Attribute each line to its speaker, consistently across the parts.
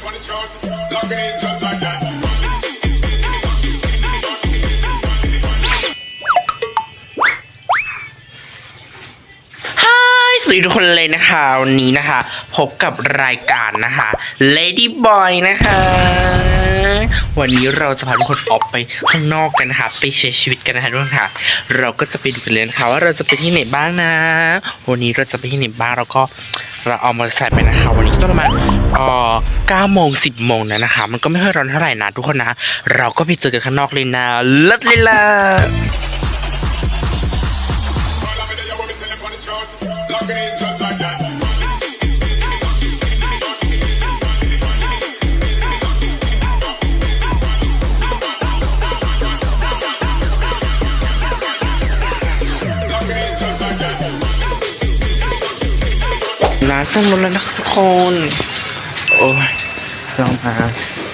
Speaker 1: สวัสดีทุกคนเลยนะคะ วันนี้นะคะ พบกับรายการนะคะ Lady Boy นะคะ วันนี้เราจะพาทุกคนออกไปข้างนอกกันนะคะ ไปใช้ชีวิตกันนะคะทุกคนค่ะ เราก็จะไปดูกันเลยนะคะว่าเราจะไปที่ไหนบ้างนะ วันนี้เราจะไปที่ไหนบ้างแล้วก็เราเอามอเตอร์ไซค์ไปนะคะ วันนี้ก็ประมาณเอ่อ9โมง10โมงนะนะคะ มันก็ไม่ค่อยร้อนเท่าไหร่นะทุกคนนะ เราก็ไปเจอกันข้างนอกเลยนะเลิศเลยล่ะ
Speaker 2: All of it, you
Speaker 1: ซ่อมรถแล้วนะคะทุกคน โอ้ยเรามา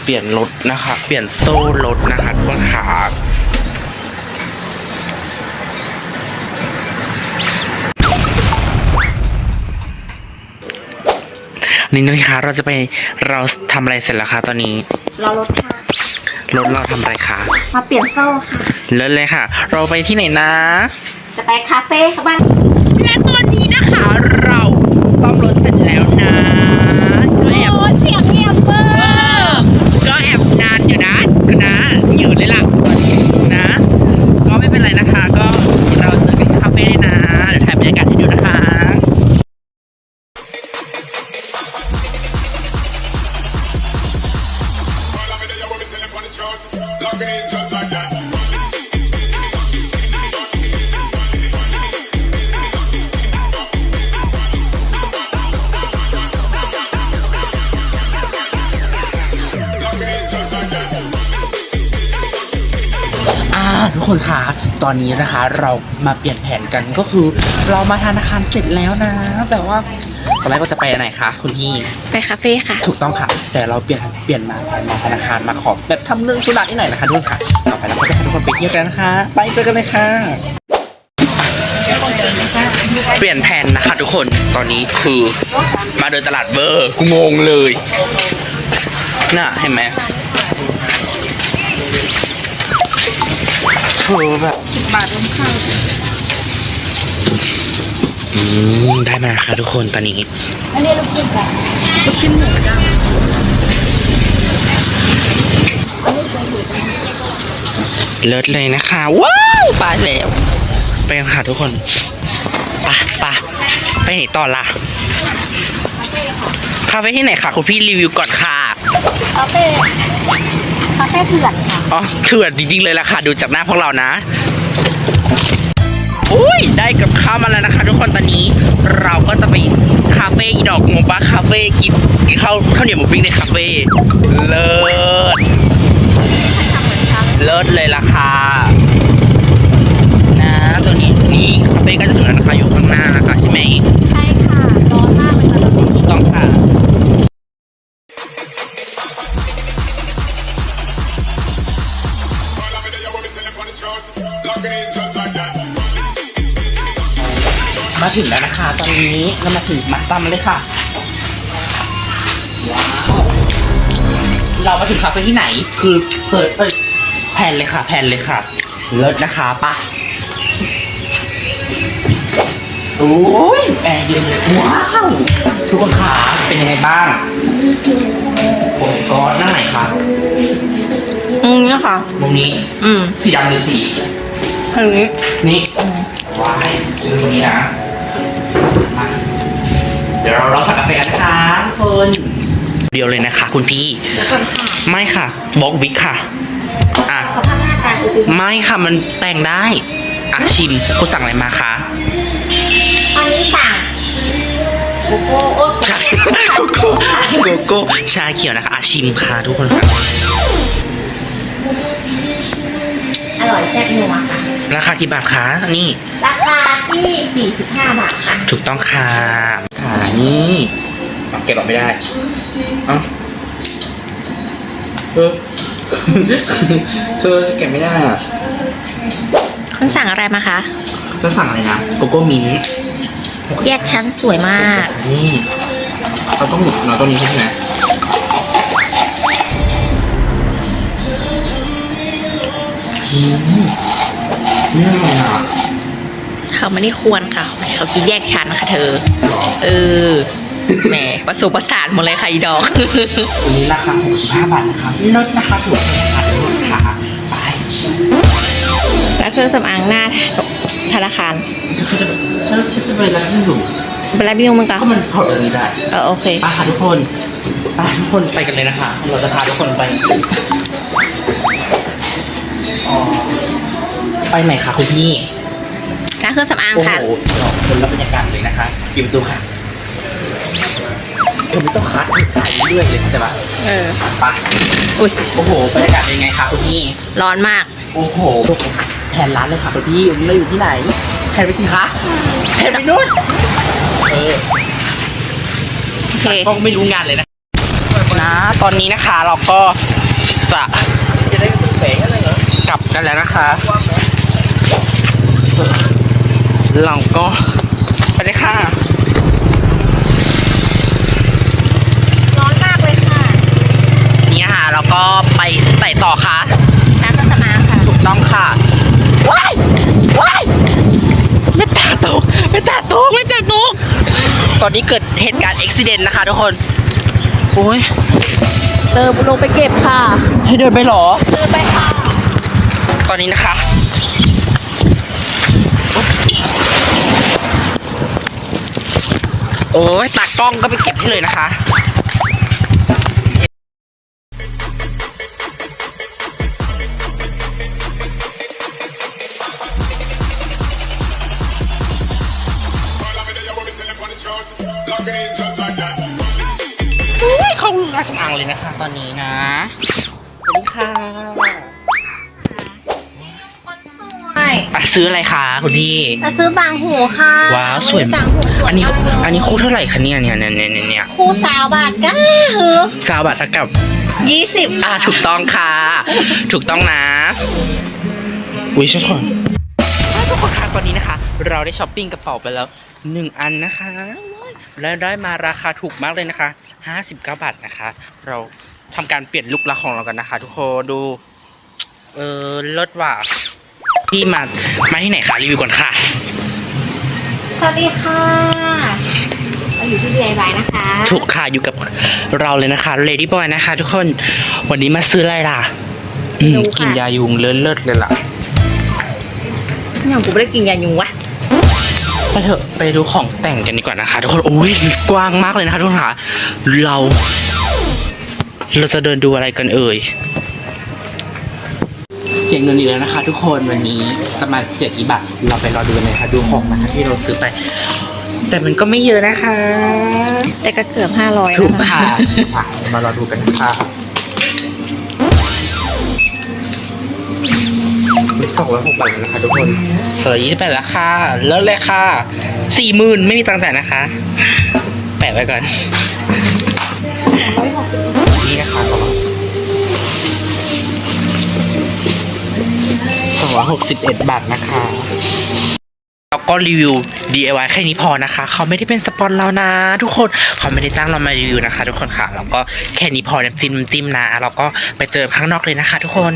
Speaker 1: เปลี่ยนรถนะคะ เปลี่ยนโซ่รถนะคะทุกคนขานี่นะคะเราจะไปเราทำอะไรเสร็จแล้วคะตอนนี้
Speaker 3: รอรถค่ะ
Speaker 1: รถเราทำอะไรคะ
Speaker 3: มาเปลี่ยนโซ่ค่ะ
Speaker 1: เลิศเลยค่ะ เราไปที่ไหนนะ
Speaker 3: จะไปคาเฟ่ค่ะบ้าน
Speaker 1: และตอนนี้นะคะ ทุกคนคะ ตอนนี้นะคะเรามาเปลี่ยนแผนกันก็คือ เรามาทานอาหารเสร็จแล้วนะ แต่ว่า ตอนแรกก็จะไปไหนคะคุณพี่
Speaker 3: ไปคาเฟ่ค่ะ
Speaker 1: ถูกต้องค่ะ แต่เราเปลี่ยนเปลี่ยนมามาธนาคารมาขอแบบทำเรื่องธุระนิดหน่อยนะคะทุกคนค่ะต่อไปเราก็จะพาทุกคนไปเที่ยวกันนะคะ ไปเจอกันเลยค่ะเปลี่ยนแผนนะคะทุกคนตอนนี้คือมาเดินตลาดเบอร์กูงงเลยน่ะเห็นไหมเธอแบบ
Speaker 3: บาทรวมข้าว
Speaker 1: อื มได้มาค่ะทุกคนตอนนี้
Speaker 3: อันนี้ลูกชิ้นแบบลูกชิ้นหมูจ้า
Speaker 1: เลิศเลยนะคะ ว้าวไปแล้วไปกันค่ะทุกคนไปไปไปไหนต่อล่ะคาเฟ่ที่ไหนคะคุณพี่รีวิวก่อนค่ะ
Speaker 3: คาเฟ่คาเฟ่เถื่อนค่ะ
Speaker 1: อ๋อเถื่อนจริงๆเลยล่ะค่ะ ดูจากหน้าพวกเรานะ อุ้ยได้กับข้าวมาแล้วนะคะ ทุกคนตอนนี้เราก็จะไปคาเฟ่อีดอกงงปะคาเฟ่กินกินข้าวข้าวเหนียวหมูปิ้งในคาเฟ่เลิศ
Speaker 3: เลิ
Speaker 1: ศเลยล่ะค่ะนะตัวนี้นี่คาเฟ่ก็จะถึงแล้วนะคะอยู่ข้างหน้านะคะใช่ไหม
Speaker 3: ใช่ค่ะร้อนมากเลยค่ะตอนนี้
Speaker 1: ถูกต้องค่ะ
Speaker 2: it, you want me
Speaker 1: มาถึงแล้วนะคะ ตอนนี้เรามาถึงมาตามมาเลยค่ะว้าวเรามาถึงคาเฟ่ที่ไหน คือเปิดเอ้ยแผนเลยค่ะ แผนเลยค่ะ เลิศนะคะปะโอ้ยแอร์เย็นเลยว้าวทุกคนขาเป็นยังไงบ้างผมก็นั่งไหนคะ
Speaker 3: อืมนี่ค่ะ
Speaker 1: มุมนี้
Speaker 3: อืม
Speaker 1: สีดำหรือสี
Speaker 3: ทางนี้
Speaker 1: นี่ว้ายคือตรงนี้นะ มาเดี๋ยวเราเราสั่งกาแฟกันนะคะทุกคนเดียวเลยนะคะ คุณพี่
Speaker 3: เดี๋ยวก่อนค่ะ
Speaker 1: ไม่ค่ะบล็อกวิกค่ะ อะ
Speaker 3: สภาพหน้ากายคือ
Speaker 1: ไม่ค่ะมันแต่งได้อะชิมคุณสั่งอะไรมาคะ
Speaker 3: อันนี้สั่งโกโก้โอ๊ต
Speaker 1: ชาโกโก้โกโก้ชาเขียวนะคะอะชิมค่ะทุกคนค่ะ
Speaker 3: อร่อยแซ่บนัวค่ะ
Speaker 1: ราคากี่บาทคะนี่
Speaker 3: ราคา ที่ 45 บาทค่ะ
Speaker 1: ถูกต้องค่ะค่ะนี่เก็บออกไม่ได้เอ้าเออ เธอเก็บไม่ได้อะ
Speaker 3: คุณสั่งอะไรมาคะ
Speaker 1: จะสั่งอะไรนะโกโก้มินท์
Speaker 3: แยกชั้นสวยมาก
Speaker 1: นี่เราต้องหมุนเราต้องนี้ใช่ไหมอืมนี่อะไรอะ
Speaker 3: เขาไม่ได้ควรค่ะเขากินแยกชั้นค่ะเธอ เออแหมประสูประสานหมดเลยค่ะอีดอก
Speaker 1: อันนี้ราคา65 บาทนะคะลดนะคะถูกราคาลดค่ะไป
Speaker 3: แล้วเครื่องสำอางหน้าธนาคาร
Speaker 1: ฉันจะฉันฉันจะไปร้านที่อยู่
Speaker 3: เป็นไรพี่ยงมึงกัน
Speaker 1: ก็มันถอดอันนี้ได้
Speaker 3: เออโอเค
Speaker 1: ไปค่ะทุกคนไปทุกคนไปกันเลยนะคะ เราจะพาทุกคนไปอ๋อไปไหนคะคุณพี่
Speaker 3: ร้าน เครื่องสำอาง
Speaker 1: โอ้โห
Speaker 3: ค่ะ
Speaker 1: คนละบรรยากาศเลยนะคะอยู่ประตูค่ะเธอไม่ต้องคัดถ่ายเรื่อยๆเลยเข้าใจปะ
Speaker 3: เออ
Speaker 1: ไป
Speaker 3: อุ้ย
Speaker 1: โอ้โหบรรยากาศเป็นไงคะคุณพี่
Speaker 3: ร้อนมาก
Speaker 1: โอ้โห แผนร้านเลยค่ะคุณพี่เราอยู่ที่ไหน แผนไปสิคะแผนไปนู่นเออ
Speaker 3: โอเค
Speaker 1: ก็ไม่รู้งานเลยนะ นะ ตอนนี้นะคะเราก็จะจะได้แฝงอะไรเหรอกลับกันแล้วนะคะ เราก็ไปเลยค่ะ
Speaker 3: ร้อนมากเลยค่ะ
Speaker 1: นี่ค่ะเราก็ไปไต่ต่อค่ะ
Speaker 3: ร้านเครื่องสำอางค่ะ
Speaker 1: ถูกต้องค่ะว้ายว้ายไม่ตาตกไม่ตาตกไม่ตาตกตอนนี้เกิดเหตุการณ์อุบิเหตุนะคะทุกคน โอ้ย
Speaker 3: เติมลงไปเก็บค่ะ
Speaker 1: ให้เดินไปเหรอ
Speaker 3: เติมไปค่ะ
Speaker 1: ตอนนี้นะคะ โอ้ยตากล้องก็ไปเก็บให้เลยนะคะ
Speaker 2: อุ้ยเขาเครื่รางสำ
Speaker 1: อางเลยนะคะ ตอนนี้นะ ซื้ออะไรคะคุณพี่
Speaker 3: มาซื้อบางหูค่ะ
Speaker 1: ว้าวสวย
Speaker 3: ต่างหูสวย
Speaker 1: อันนี้
Speaker 3: มากเลย
Speaker 1: อันนี้คู่เท่าไหร่คะเนี่ยเนี่ยเนี่ยเนี่ยเนี่ย
Speaker 3: คู่สาวบาทก้าหือ
Speaker 1: ซาวบาทเท่ากับ
Speaker 3: ยี่สิบ
Speaker 1: อ่าถูกต้องค่ะ ถูกต้องนะ อุ้ยฉันขอทุกคนคะตอนนี้นะคะ เราได้ช้อปปิ้งกระเป๋าไปแล้วหนึ่งอันนะคะและได้มาราคาถูกมากเลยนะคะ59บาทนะคะ เราทำการเปลี่ยนลุคลักษณ์ของเรากันนะคะ ทุกคนดู เออเลิศว่ะ พี่มา มาที่ไหนคะรีวิวก่อนค่ะ
Speaker 3: สวัสดีค่ะเราอยู่ที่ DIY นะคะ
Speaker 1: ถูกค่ะอยู่กับเราเลยนะคะ Lady Boy นะคะ ทุกคน วันนี้มาซื้ออะไรล่ะอืมกินยายุงเลิศเลิศเลยล่ะ
Speaker 3: อย่างกูไม่ได้กินยายุงวะ
Speaker 1: ไปเถอะไปดูของแต่งกันดีกว่านะคะ ทุกคนโอ้ยกว้างมากเลยนะคะทุกคนค่ะ เรา เราจะเดินดูอะไรกันเอ่ยเสียเงินอีกแล้วนะคะ ทุกคนวันนี้จะมาเสียกี่บาทเราไปรอดูกันเลยค่ะ ดูของนะคะที่เราซื้อไป แต่มันก็ไม่เยอะนะคะ
Speaker 3: แต่ก็เกือบห้าร้อย
Speaker 1: ถูกค่ะอะมารอดูกันนะคะสองร้อยหกบาทแล้วนะคะทุกคนสองร้อยยี่สิบแปดแล้วค่ะเลิศเลยค่ะสี่หมื่นไม่มีตังค์จ่ายนะคะ แปะไว้ก่อน 161 บาทนะคะแล้วก็รีวิว DIY แค่นี้พอนะคะ เขาไม่ได้เป็นสปอนเรานะ ทุกคนเขาไม่ได้จ้างเรามารีวิวนะคะ ทุกคนค่ะเราก็แค่นี้พอน้ำจิ้มจิ้มนะเราก็ไปเจอข้างนอกเลยนะคะ ทุกคน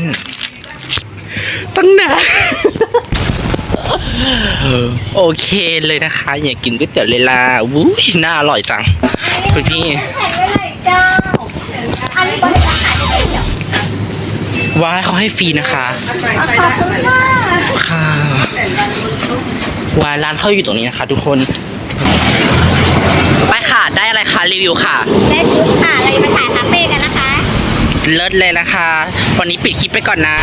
Speaker 1: ตั้งนานโอเคเลยนะคะ อย่ากกินก๋วยเตี๋ยวเลยล่ะวู้น่าอร่อยจังคุณพี่ ว้ายเขาให้ฟรีนะคะ
Speaker 3: ขอบคุณค่ะ
Speaker 1: ค่ะวายร้านเขาอยู่ตรงนี้นะคะ ทุกคน ไปค่ะ ได้อะไรคะรีวิวค่ะ
Speaker 3: ได้ชุดค่ะเราจะมาถ่ายคาเฟ่กันนะคะ
Speaker 1: เลิศเลยนะคะ วันนี้ปิดคลิปไปก่อนนะ